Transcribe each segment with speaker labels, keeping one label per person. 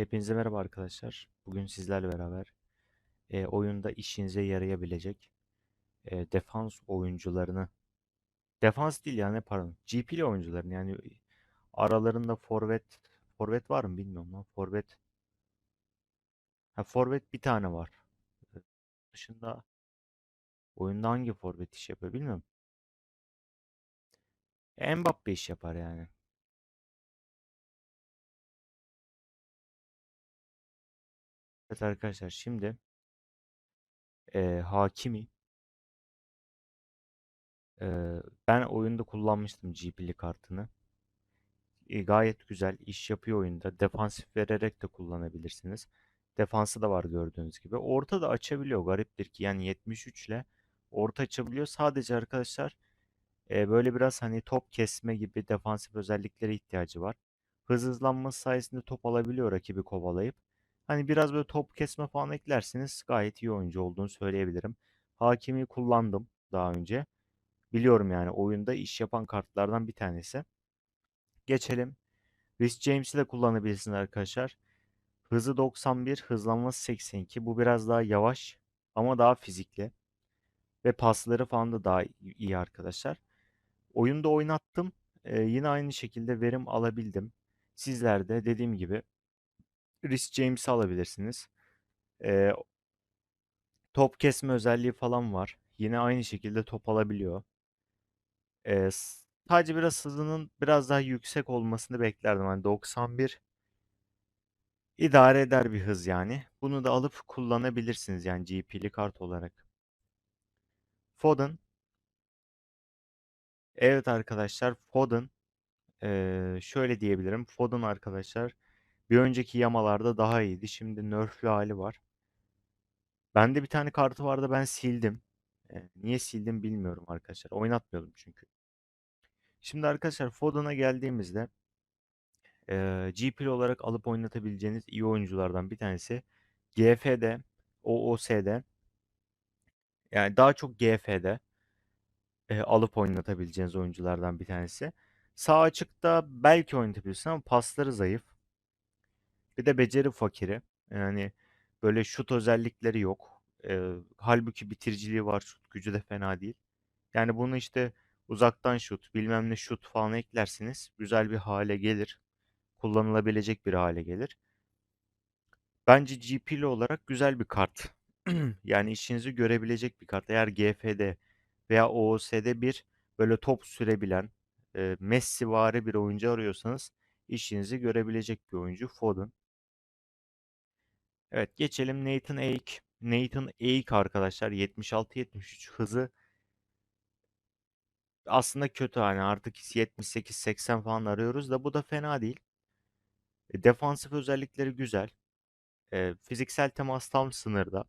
Speaker 1: Hepinize merhaba arkadaşlar. Bugün sizlerle beraber e, oyunda işinize yarayabilecek e, defans oyuncularını, defans değil yani pardon, GP'li oyuncuların yani aralarında forvet, forvet var mı bilmiyorum lan. Forvet, ha forvet bir tane var. Dışında oyunda hangi forvet iş yapıyor bilmiyorum. Mbappe iş yapar yani. Evet arkadaşlar şimdi e, Hakimi e, ben oyunda kullanmıştım GP'li kartını. e, gayet güzel iş yapıyor oyunda. Defansif vererek de kullanabilirsiniz. Defansı da var gördüğünüz gibi. Orta da açabiliyor. Gariptir ki yani 73 ile orta açabiliyor. Sadece arkadaşlar e, böyle biraz hani top kesme gibi defansif özelliklere ihtiyacı var. Hız hızlanması sayesinde top alabiliyor rakibi kovalayıp. Hani biraz böyle top kesme falan eklerseniz gayet iyi oyuncu olduğunu söyleyebilirim. Hakimi kullandım daha önce. Biliyorum yani oyunda iş yapan kartlardan bir tanesi. Geçelim Rhys James'i de kullanabilirsiniz arkadaşlar. Hızı 91, hızlanması 82. Bu biraz daha yavaş ama daha fizikli. Ve pasları falan da daha iyi arkadaşlar. Oyunda oynattım. Ee, yine aynı şekilde verim alabildim. Sizler de dediğim gibi Rhys James'i alabilirsiniz. Ee, top kesme özelliği falan var. Yine aynı şekilde top alabiliyor. Ee, sadece biraz hızının biraz daha yüksek olmasını beklerdim. Hani 91 İdare eder bir hız yani. Bunu da alıp kullanabilirsiniz yani GP'li kart olarak. Foden. Evet arkadaşlar Foden. Ee, şöyle diyebilirim. Foden arkadaşlar bir önceki yamalarda daha iyiydi. Şimdi nerflü hali var. Bende bir tane kartı vardı ben sildim. Niye sildim bilmiyorum arkadaşlar. Oynatmıyordum çünkü. Şimdi arkadaşlar Foden'a geldiğimizde e, GP'li olarak alıp oynatabileceğiniz iyi oyunculardan bir tanesi. GF'de, OOS'de yani daha çok GF'de e, alıp oynatabileceğiniz oyunculardan bir tanesi. Sağ açıkta belki oynatabilirsin ama pasları zayıf. Bir de beceri fakiri. Yani böyle şut özellikleri yok. E, halbuki bitiriciliği var. Şut gücü de fena değil. Yani bunu işte uzaktan şut, bilmem ne şut falan eklersiniz. Güzel bir hale gelir. Kullanılabilecek bir hale gelir. Bence GP'li olarak güzel bir kart. Yani işinizi görebilecek bir kart. Eğer GF'de veya OOS'de bir böyle top sürebilen e, Messivari bir oyuncu arıyorsanız işinizi görebilecek bir oyuncu Foden. Evet geçelim Nathan Ake. Nathan Ake arkadaşlar 76-73 hızı aslında kötü hani artık 78-80 falan arıyoruz da bu da fena değil. E, defansif özellikleri güzel. E, fiziksel temas tam sınırda.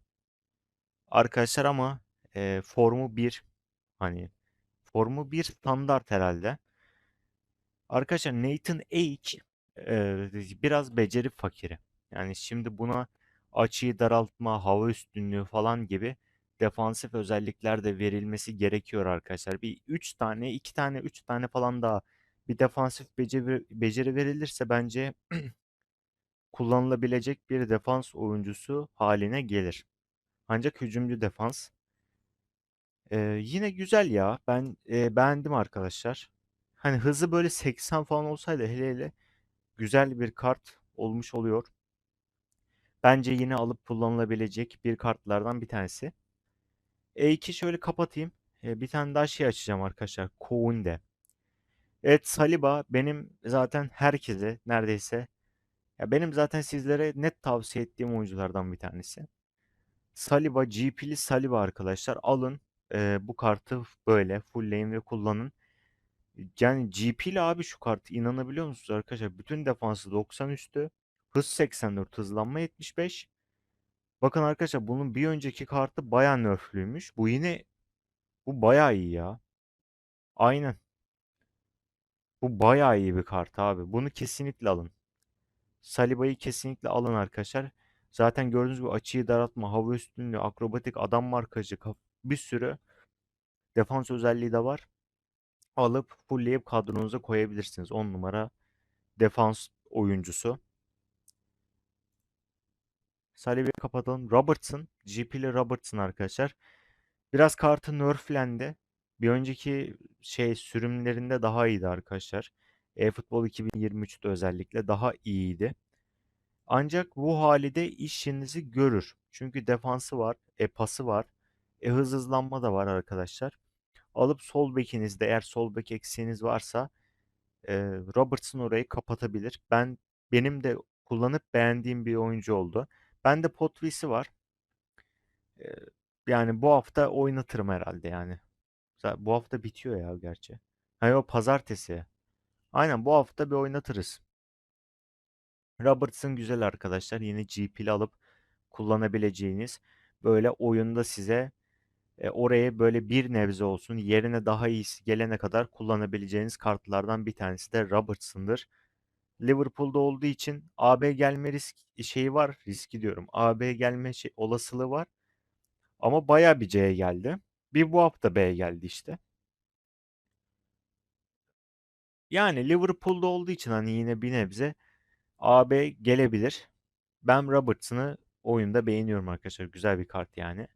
Speaker 1: Arkadaşlar ama e, formu bir hani formu bir standart herhalde. Arkadaşlar Nathan Ake e, biraz beceri fakiri. Yani şimdi buna açıyı daraltma, hava üstünlüğü falan gibi defansif özellikler de verilmesi gerekiyor arkadaşlar. Bir 3 tane, 2 tane, 3 tane falan daha bir defansif beceri, beceri verilirse bence kullanılabilecek bir defans oyuncusu haline gelir. Ancak hücumcu defans Eee, yine güzel ya. Ben eee, beğendim arkadaşlar. Hani hızı böyle 80 falan olsaydı hele hele güzel bir kart olmuş oluyor. Bence yine alıp kullanılabilecek bir kartlardan bir tanesi. E2 şöyle kapatayım. E, bir tane daha şey açacağım arkadaşlar. Kounde. Evet Saliba benim zaten herkese neredeyse ya benim zaten sizlere net tavsiye ettiğim oyunculardan bir tanesi. Saliba GP'li Saliba arkadaşlar alın. Eee, bu kartı böyle fullleyin ve kullanın. Yani GP'li abi şu kartı inanabiliyor musunuz arkadaşlar? Bütün defansı 90 üstü. Hız 84, hızlanma 75. Bakın arkadaşlar bunun bir önceki kartı baya nerflüymüş. Bu yine bu baya iyi ya. Aynen. Bu baya iyi bir kart abi. Bunu kesinlikle alın. Saliba'yı kesinlikle alın arkadaşlar. Zaten gördüğünüz gibi açıyı daraltma, hava üstünlüğü, akrobatik, adam markajı, bir sürü defans özelliği de var. Alıp fullleyip kadronuza koyabilirsiniz. 10 numara defans oyuncusu. Saliba kapatalım. Robertson. GP'li Robertson arkadaşlar. Biraz kartı nerflendi. Bir önceki şey sürümlerinde daha iyiydi arkadaşlar. eFootball 2023'te özellikle daha iyiydi. Ancak bu hali de işinizi görür. Çünkü defansı var, e pası var, e hız hızlanma da var arkadaşlar. Alıp sol bekinizde eğer sol bek eksiğiniz varsa e, Robertson orayı kapatabilir. Ben benim de kullanıp beğendiğim bir oyuncu oldu. Ben de Potvisi var. E, yani bu hafta oynatırım herhalde yani. Bu hafta bitiyor ya gerçi. Hayır o pazartesi. Aynen bu hafta bir oynatırız. Robertson güzel arkadaşlar. Yine GP'li alıp kullanabileceğiniz böyle oyunda size e, oraya böyle bir nebze olsun yerine daha iyisi gelene kadar kullanabileceğiniz kartlardan bir tanesi de Robertson'dır. Liverpool'da olduğu için AB gelme risk şeyi var. Riski diyorum. AB gelme şey, olasılığı var. Ama baya bir C'ye geldi. Bir bu hafta B geldi işte. Yani Liverpool'da olduğu için hani yine bir nebze AB gelebilir. Ben Robertson'ı oyunda beğeniyorum arkadaşlar. Güzel bir kart yani.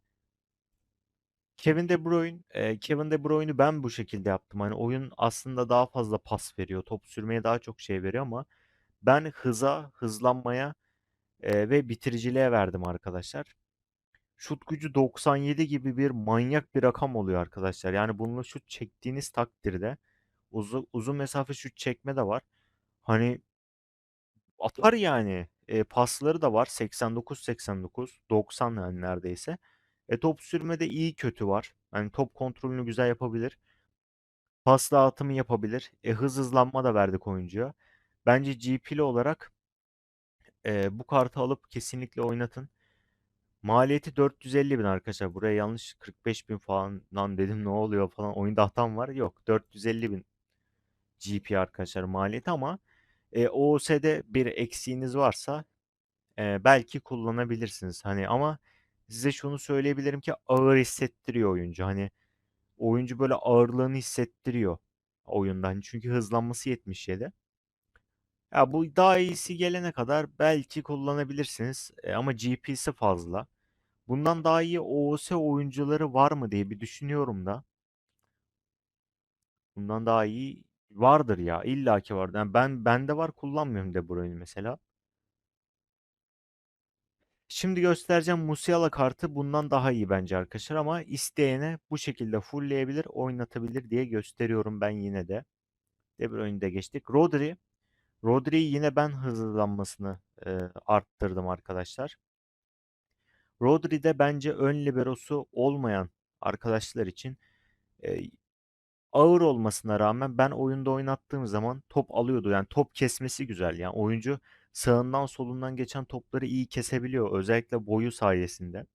Speaker 1: Kevin De Bruyne, e, Kevin De Bruyne'ü ben bu şekilde yaptım. Hani oyun aslında daha fazla pas veriyor. Top sürmeye daha çok şey veriyor ama ben hıza, hızlanmaya e, ve bitiriciliğe verdim arkadaşlar. Şut gücü 97 gibi bir manyak bir rakam oluyor arkadaşlar. Yani bununla şut çektiğiniz takdirde uzun, uzun mesafe şut çekme de var. Hani atar yani. E, pasları da var. 89-89. 90 yani neredeyse. E, top sürmede iyi kötü var. Hani top kontrolünü güzel yapabilir. Pas dağıtımı yapabilir. E, hız hızlanma da verdik oyuncuya. Bence GP'li olarak e, bu kartı alıp kesinlikle oynatın. Maliyeti 450 bin arkadaşlar. Buraya yanlış 45 bin falan lan dedim ne oluyor falan. Oyunda hatam var. Yok 450 bin GP arkadaşlar maliyeti ama e, OOS'de bir eksiğiniz varsa e, belki kullanabilirsiniz. Hani ama size şunu söyleyebilirim ki ağır hissettiriyor oyuncu. Hani oyuncu böyle ağırlığını hissettiriyor oyundan. Hani çünkü hızlanması 77. Ya bu daha iyisi gelene kadar belki kullanabilirsiniz. E, ama GP'si fazla. Bundan daha iyi OOS oyuncuları var mı diye bir düşünüyorum da. Bundan daha iyi vardır ya. İlla ki vardır. Yani ben bende var kullanmıyorum De Bruyne mesela. Şimdi göstereceğim Musiala kartı bundan daha iyi bence arkadaşlar ama isteyene bu şekilde fullleyebilir, oynatabilir diye gösteriyorum ben yine de. De Bruyne'i de geçtik. Rodri. Rodri'yi yine ben hızlanmasını e, arttırdım arkadaşlar. Rodri de bence ön liberosu olmayan arkadaşlar için e, ağır olmasına rağmen ben oyunda oynattığım zaman top alıyordu. Yani top kesmesi güzel. Yani oyuncu sağından solundan geçen topları iyi kesebiliyor. Özellikle boyu sayesinde.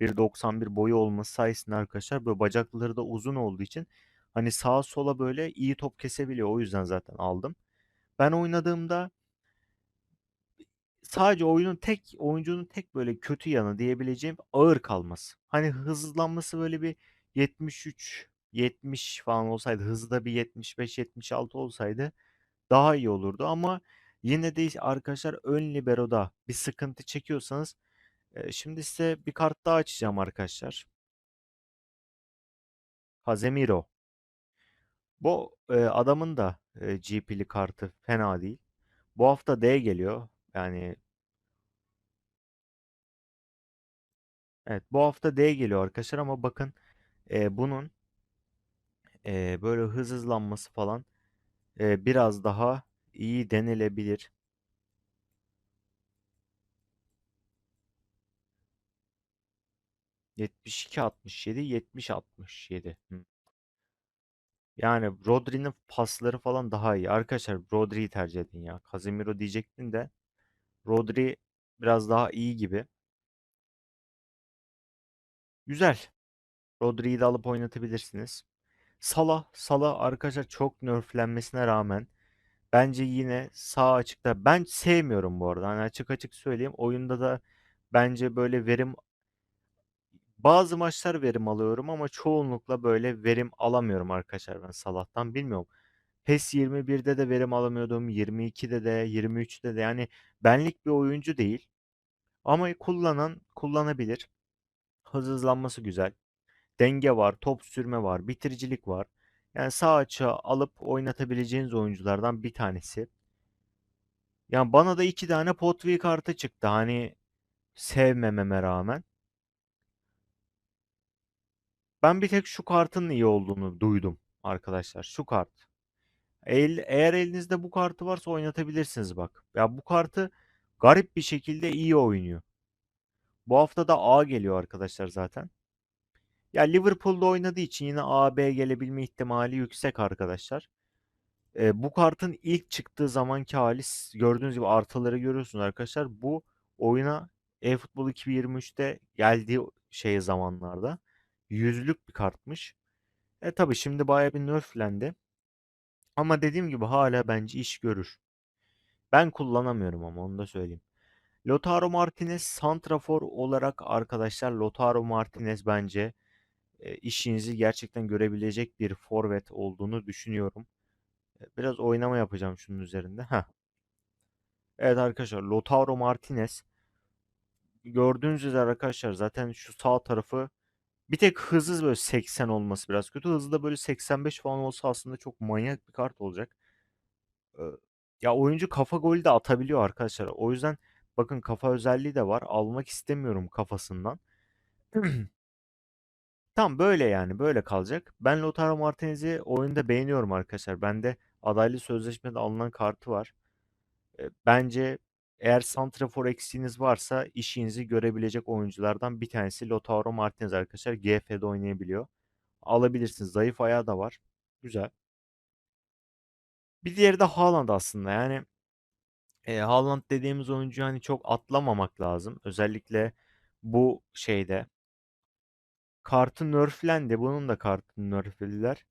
Speaker 1: 1.91 boyu olması sayesinde arkadaşlar böyle bacakları da uzun olduğu için hani sağa sola böyle iyi top kesebiliyor. O yüzden zaten aldım. Ben oynadığımda sadece oyunun tek oyuncunun tek böyle kötü yanı diyebileceğim ağır kalması. Hani hızlanması böyle bir 73 70 falan olsaydı hızı da bir 75-76 olsaydı daha iyi olurdu ama yine de arkadaşlar ön libero'da bir sıkıntı çekiyorsanız şimdi size bir kart daha açacağım arkadaşlar. Casemiro. Bu adamın da GP'li kartı fena değil. Bu hafta D geliyor. Yani evet bu hafta D geliyor arkadaşlar ama bakın e, bunun e, böyle hız hızlanması falan e, biraz daha iyi denilebilir. Yetmiş iki altmış yedi, yetmiş altmış yedi. Yani Rodri'nin pasları falan daha iyi. Arkadaşlar Rodri'yi tercih edin ya. Casemiro diyecektin de Rodri biraz daha iyi gibi. Güzel. Rodri'yi de alıp oynatabilirsiniz. Salah, Salah arkadaşlar çok nerflenmesine rağmen bence yine sağ açıkta. Ben sevmiyorum bu arada. Hani açık açık söyleyeyim. Oyunda da bence böyle verim bazı maçlar verim alıyorum ama çoğunlukla böyle verim alamıyorum arkadaşlar ben Salah'tan. Bilmiyorum. PES 21'de de verim alamıyordum. 22'de de, 23'te de yani benlik bir oyuncu değil. Ama kullanan kullanabilir. Hız hızlanması güzel. Denge var, top sürme var, bitiricilik var. Yani sağ açığa alıp oynatabileceğiniz oyunculardan bir tanesi. Yani bana da iki tane Potvi kartı çıktı. Hani sevmememe rağmen. Ben bir tek şu kartın iyi olduğunu duydum arkadaşlar. Şu kart. El, eğer elinizde bu kartı varsa oynatabilirsiniz bak. Ya bu kartı garip bir şekilde iyi oynuyor. Bu hafta da A geliyor arkadaşlar zaten. Ya Liverpool'da oynadığı için yine A, B gelebilme ihtimali yüksek arkadaşlar. E, bu kartın ilk çıktığı zamanki hali gördüğünüz gibi artıları görüyorsunuz arkadaşlar. Bu oyuna eFootball 2023'te geldiği şey zamanlarda yüzlük bir kartmış. E tabi şimdi bayağı bir nerflendi. Ama dediğim gibi hala bence iş görür. Ben kullanamıyorum ama onu da söyleyeyim. Lautaro Martinez santrafor olarak arkadaşlar Lautaro Martinez bence e, işinizi gerçekten görebilecek bir forvet olduğunu düşünüyorum. Biraz oynama yapacağım şunun üzerinde. Heh. Evet arkadaşlar Lautaro Martinez gördüğünüz üzere arkadaşlar zaten şu sağ tarafı bir tek hızsız böyle 80 olması biraz kötü. Hızlı da böyle 85 falan olsa aslında çok manyak bir kart olacak. Ya oyuncu kafa golü de atabiliyor arkadaşlar. O yüzden bakın kafa özelliği de var. Almak istemiyorum kafasından. Tam böyle yani böyle kalacak. Ben Lautaro Martinez'i oyunda beğeniyorum arkadaşlar. Bende adaylı sözleşmede alınan kartı var. Bence eğer santrafor eksiğiniz varsa işinizi görebilecek oyunculardan bir tanesi Lautaro Martinez arkadaşlar. GF'de oynayabiliyor. Alabilirsiniz. Zayıf ayağı da var. Güzel. Bir diğeri de Haaland aslında. Yani e, Haaland dediğimiz oyuncu hani çok atlamamak lazım. Özellikle bu şeyde. Kartı nerflendi. Bunun da kartını nerflediler.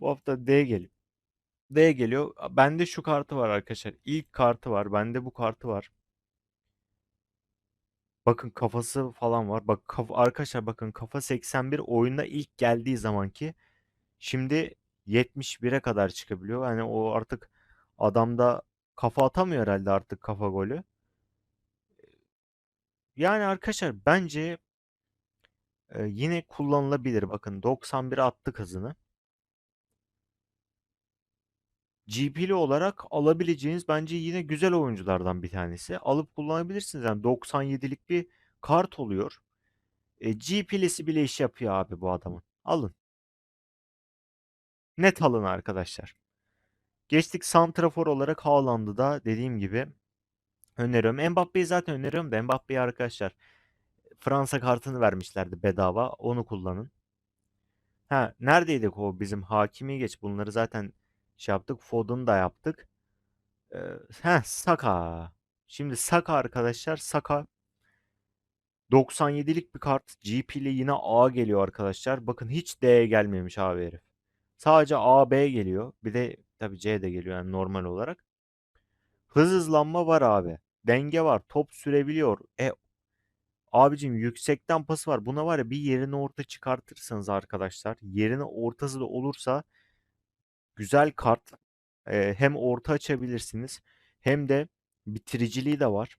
Speaker 1: Bu hafta D geliyor. D geliyor. Bende şu kartı var arkadaşlar. İlk kartı var. Bende bu kartı var. Bakın kafası falan var. Bak kafa, arkadaşlar bakın kafa 81 oyunda ilk geldiği zamanki şimdi 71'e kadar çıkabiliyor. Yani o artık adamda kafa atamıyor herhalde artık kafa golü. Yani arkadaşlar bence e, yine kullanılabilir. Bakın 91 attı hızını. GP'li olarak alabileceğiniz bence yine güzel oyunculardan bir tanesi. Alıp kullanabilirsiniz. Yani 97'lik bir kart oluyor. E, GP'lisi bile iş yapıyor abi bu adamın. Alın. Net alın arkadaşlar. Geçtik santrafor olarak Haaland'ı da dediğim gibi öneriyorum. Mbappe'yi zaten öneriyorum da Mbappe'yi arkadaşlar Fransa kartını vermişlerdi bedava. Onu kullanın. Ha neredeydik o bizim Hakimi geç. Bunları zaten şey yaptık. Foden'ı da yaptık. Ee, heh Saka. Şimdi Saka arkadaşlar Saka 97'lik bir kart. GP'li yine A geliyor arkadaşlar. Bakın hiç D'ye gelmemiş abi herif. Sadece A, B geliyor. Bir de tabii C de geliyor yani normal olarak. Hız hızlanma var abi. Denge var. Top sürebiliyor. E abicim yüksekten pas var. Buna var ya bir yerini orta çıkartırsanız arkadaşlar. Yerini ortası da olursa güzel kart. E, hem orta açabilirsiniz. Hem de bitiriciliği de var.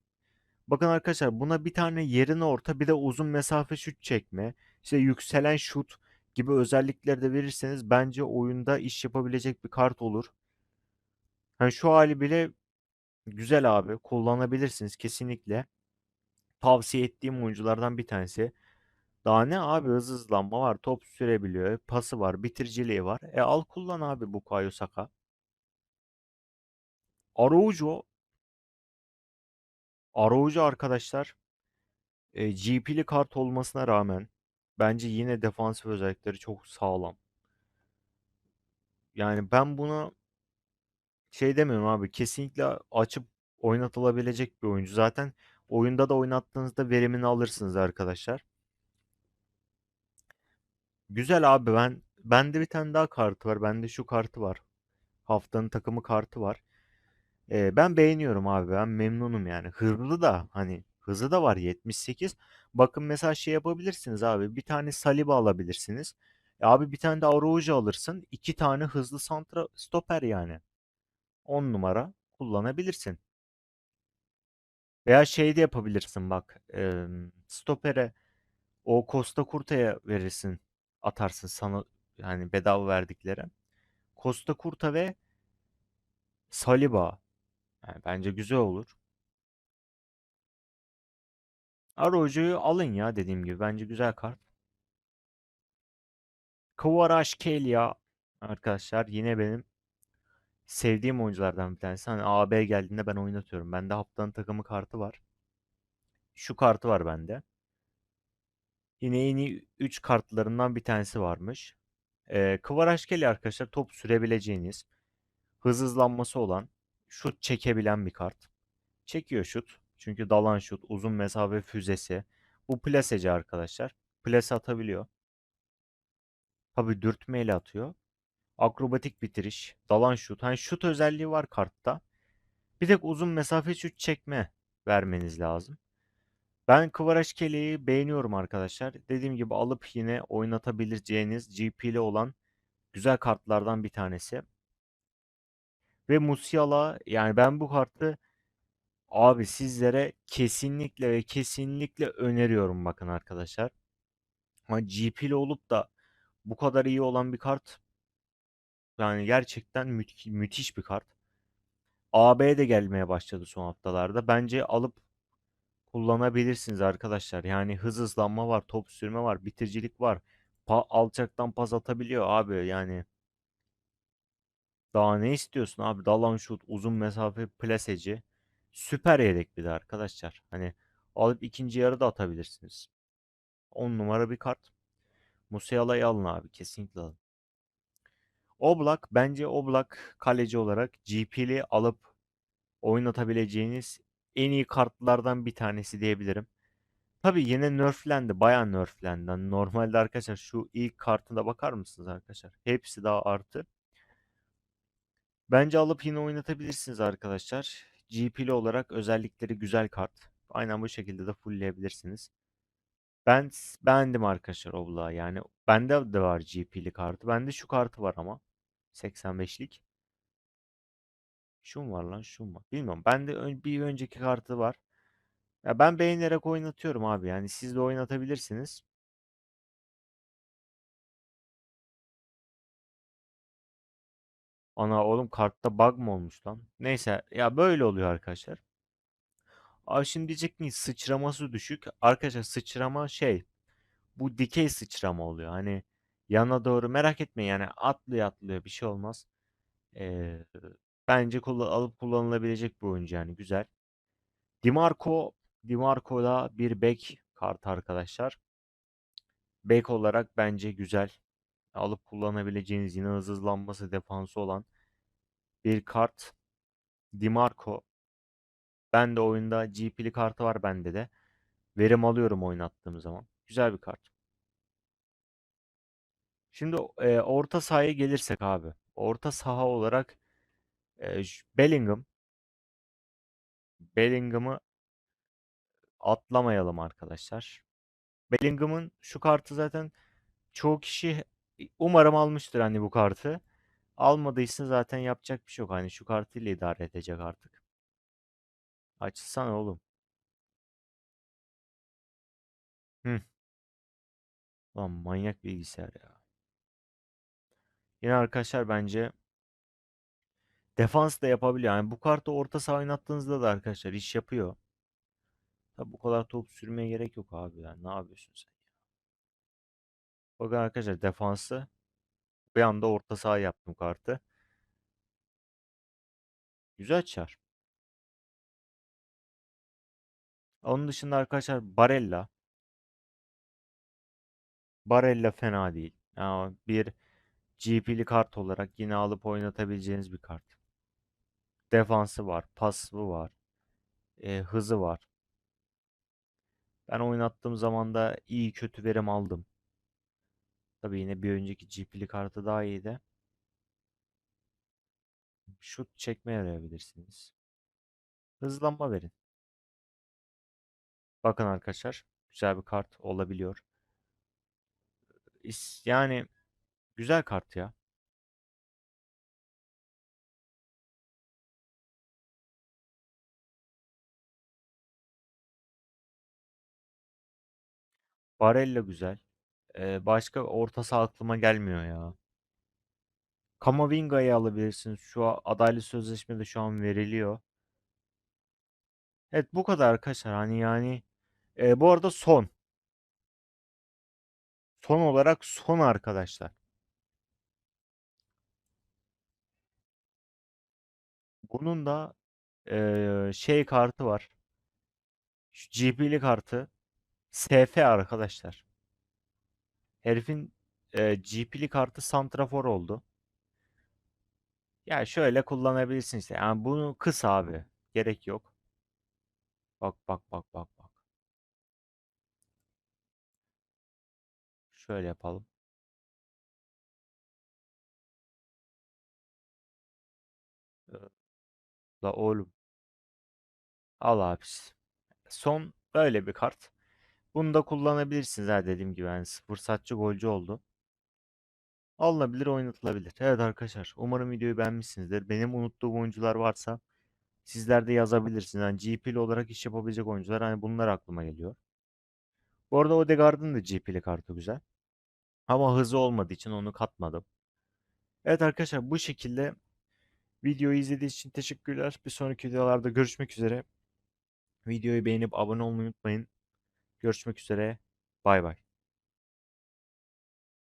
Speaker 1: Bakın arkadaşlar buna bir tane yerine orta bir de uzun mesafe şut çekme. işte yükselen şut gibi özellikleri de verirseniz bence oyunda iş yapabilecek bir kart olur. Hani şu hali bile güzel abi. Kullanabilirsiniz kesinlikle. Tavsiye ettiğim oyunculardan bir tanesi. Daha ne abi hız hızlanma var. Top sürebiliyor. Pası var. Bitiriciliği var. E al kullan abi bu Kayo Saka. Araujo. Araujo arkadaşlar. E, GP'li kart olmasına rağmen bence yine defansif özellikleri çok sağlam. Yani ben bunu şey demiyorum abi kesinlikle açıp oynatılabilecek bir oyuncu. Zaten oyunda da oynattığınızda verimini alırsınız arkadaşlar. Güzel abi ben bende bir tane daha kartı var. Bende şu kartı var. Haftanın takımı kartı var. Ee, ben beğeniyorum abi. Ben memnunum yani. Hızlı da hani hızı da var 78. Bakın mesela şey yapabilirsiniz abi. Bir tane Saliba alabilirsiniz. E abi bir tane de Araujo alırsın. İki tane hızlı santra stoper yani. 10 numara kullanabilirsin. Veya şey de yapabilirsin bak. eee, stopere o Costa Curta'ya verirsin. Atarsın sana yani bedava verdikleri. Costa Curta ve Saliba. Yani bence güzel olur. Araujo'yu alın ya dediğim gibi. Bence güzel kart. Kvaratskhelia arkadaşlar yine benim sevdiğim oyunculardan bir tanesi. Hani AB geldiğinde ben oynatıyorum. Bende haftanın takımı kartı var. Şu kartı var bende. Yine en iyi 3 kartlarından bir tanesi varmış. Ee, Kvaratskhelia arkadaşlar top sürebileceğiniz, hız hızlanması olan, şut çekebilen bir kart. Çekiyor şut. Çünkü dalan şut, uzun mesafe füzesi. Bu plaseci arkadaşlar. Plase atabiliyor. Tabii dürtmeyle atıyor. Akrobatik bitiriş, dalan şut. Hani şut özelliği var kartta. Bir tek uzun mesafe şut çekme vermeniz lazım. Ben Kvaratskheლიa'yı beğeniyorum arkadaşlar. Dediğim gibi alıp yine oynatabileceğiniz GP'li olan güzel kartlardan bir tanesi. Ve Musiala yani ben bu kartı abi sizlere kesinlikle ve kesinlikle öneriyorum bakın arkadaşlar. Ama GP'li olup da bu kadar iyi olan bir kart yani gerçekten mü- müthiş bir kart. AB de gelmeye başladı son haftalarda. Bence alıp kullanabilirsiniz arkadaşlar. Yani hız hızlanma var, top sürme var, bitiricilik var. Pa alçaktan pas atabiliyor abi yani. Daha ne istiyorsun abi? Dalan şut, uzun mesafe plaseci. Süper yedek bir de arkadaşlar. Hani alıp ikinci yarıda atabilirsiniz. 10 numara bir kart. Musiala'yı alın abi. Kesinlikle alın. Oblak bence Oblak kaleci olarak GP'li alıp oynatabileceğiniz en iyi kartlardan bir tanesi diyebilirim. Tabii yine nerflendi. Bayağı nerflendi. Hani normalde arkadaşlar şu ilk kartına bakar mısınız arkadaşlar? Hepsi daha artı. Bence alıp yine oynatabilirsiniz arkadaşlar. GP'li olarak özellikleri güzel kart. Aynen bu şekilde de fullleyebilirsiniz. Ben beğendim arkadaşlar Oblak'ı. Yani bende de var GP'li kartı. Bende şu kartı var ama. 85'lik. Şu mu var lan? Şu mu? Bilmiyorum. Bende bir önceki kartı var. Ya ben beğenerek oynatıyorum abi. Yani siz de oynatabilirsiniz. Ana oğlum kartta bug mı olmuş lan? Neyse ya böyle oluyor arkadaşlar. Abi şimdi diyecek mi sıçraması düşük. Arkadaşlar sıçrama şey bu dikey sıçrama oluyor. Hani yana doğru merak etmeyin yani atlıyor atlıyor bir şey olmaz. Ee, bence kullan alıp kullanılabilecek bir oyuncu yani güzel. Dimarco Dimarco da bir bek kartı arkadaşlar. Bek olarak bence güzel. Alıp kullanabileceğiniz yine hız hızlanması defansı olan bir kart. Dimarco Ben de oyunda GP'li kartı var bende de. Verim alıyorum oynattığım zaman. Güzel bir kart. Şimdi e, orta sahaya gelirsek abi. Orta saha olarak e, Bellingham. Bellingham'ı atlamayalım arkadaşlar. Bellingham'ın şu kartı zaten çoğu kişi umarım almıştır hani bu kartı. Almadıysa zaten yapacak bir şey yok. Hani şu kartıyla idare edecek artık. Açsana oğlum. Hı. Lan manyak bilgisayar ya. Yine arkadaşlar bence Defans da yapabiliyor. Yani bu kartı orta saha oynattığınızda da arkadaşlar iş yapıyor. Tabi bu kadar top sürmeye gerek yok abi yani. Ne yapıyorsun sen? Bakın arkadaşlar defansı bir anda orta saha yaptım kartı. Güzel çar. Onun dışında arkadaşlar Barella. Barella fena değil. Yani bir GP'li kart olarak yine alıp oynatabileceğiniz bir kart. Defansı var, pası var, e, hızı var. Ben oynattığım zaman da iyi kötü verim aldım. Tabii yine bir önceki GP'li kartı daha iyiydi. Şut çekmeye yarayabilirsiniz. Hızlanma verin. Bakın arkadaşlar. Güzel bir kart olabiliyor. Yani Güzel kart ya. Barella güzel. Ee, başka orta saha aklıma gelmiyor ya. Kamavinga'yı alabilirsiniz. Şu a- adaylı sözleşmede şu an veriliyor. Evet bu kadar arkadaşlar. Hani yani e, bu arada son. Son olarak son arkadaşlar. Bunun da e, şey kartı var. Şu GP'li kartı. SF arkadaşlar. Herifin e, GP'li kartı Santrafor oldu. Ya şöyle kullanabilirsin işte. Yani bunu kıs abi. Gerek yok. Bak bak bak bak bak. Şöyle yapalım. La oğlum. Al abisi. Son böyle bir kart. Bunu da kullanabilirsiniz ha dediğim gibi. Yani fırsatçı golcü oldu. Alınabilir, oynatılabilir. Evet arkadaşlar, umarım videoyu beğenmişsinizdir. Benim unuttuğum oyuncular varsa sizler de yazabilirsiniz. Yani GP'li olarak iş yapabilecek oyuncular hani bunlar aklıma geliyor. Bu arada Odegaard'ın da GP'li kartı güzel. Ama hızı olmadığı için onu katmadım. Evet arkadaşlar bu şekilde videoyu izlediğiniz için teşekkürler. Bir sonraki videolarda görüşmek üzere. Videoyu beğenip abone olmayı unutmayın. Görüşmek üzere. Bay bay.